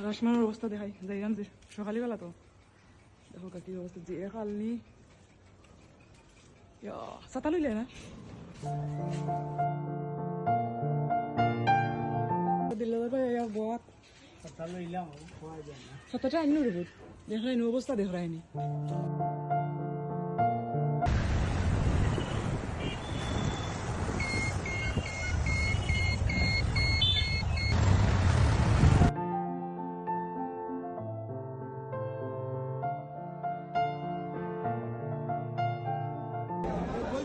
রাসমানের অবস্থা দেখাই যাইলাম যে সকালবেলা তো। দেখো কাকি অবস্থা যে খালনি ছাতা লইলে না? ছাতাটা আনি দেখলাইনি অবস্থা দেখলাইনি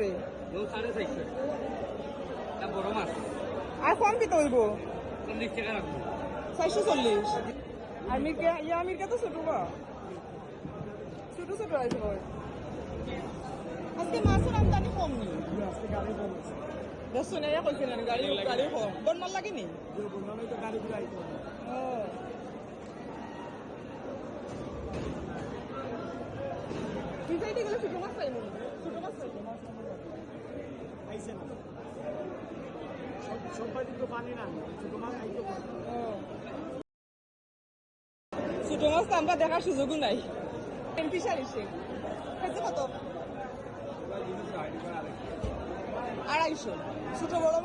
করে? আর কম কি তৈব চারশো চল্লিশ। আর মির্কা ইয়া মির্কা তো ছোট বা ছোট ছোট আছে আজকে মাছের আমদানি কম নি? দেখছ না ইয়া কইছে না গাড়ি গাড়ি কম। বনমাল লাগেনি ও। তুই যাইতে গেলে ছোট মাছ পাইব পাইব ছোট মাছ আমরা দেখার সুযোগও নাই। আড়াইশো। ছোট বড়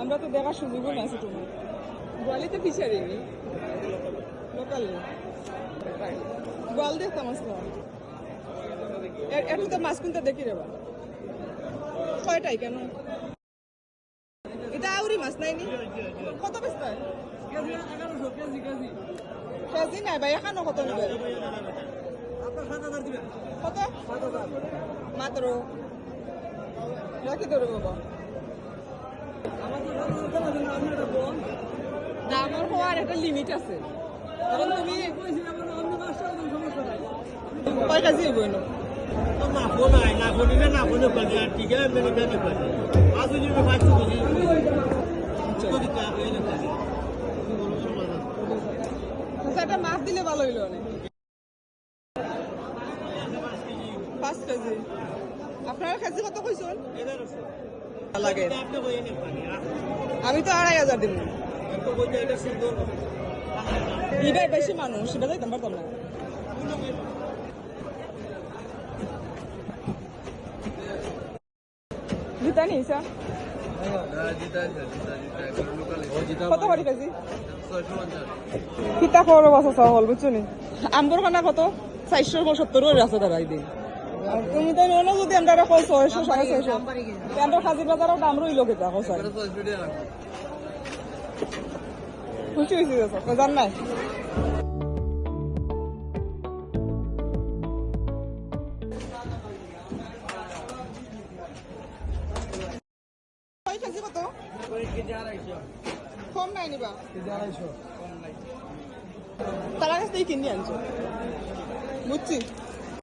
আমরা তো দেখার সুযোগও নাই ছোট গোয়ালিতে ফিশারি লোকাল গোয়াল দেখতাম আসলাম একটু তো মাছ কিনতে দেখি রে কয়টাই কেন? এটা আউরি মাছ, নাই নি? কত বেচতে? কেজি নাই ভাই, এখানো কত নেবে? কত? মাত্র? রাখি ধরে বাবা দামের হওয়ার একটা লিমিট আছে। কারণ তুমি কয় কেজি হইব এনো? মাছ দিলে ভালো হইল অনেক। পাঁচ কেজি। আপনার কেজি কত কইছেন? লাগে। আমি তো আড়াই হাজার দিব। সুন্দর। বেশি মানুষ এবার যাইতাম পারতাম না। জিতা নি ইসা কত করে কেজি কিতা করো বাসা চাউল বুঝছ নি? আমগর খানা কত? চারশো সত্তর আছে তারা এই দিন। তুমি তো না যদি আমরা কই ছয়শো সাড়ে ছয়শো। আমরা হাজির বাজারও দাম রইল কেতা কসাই খুশি হয়েছি জান নাই? কয় কেজি কত? কম নাই নিবা? তারা কাছ থেকে কিনে আনছো। বুঝছি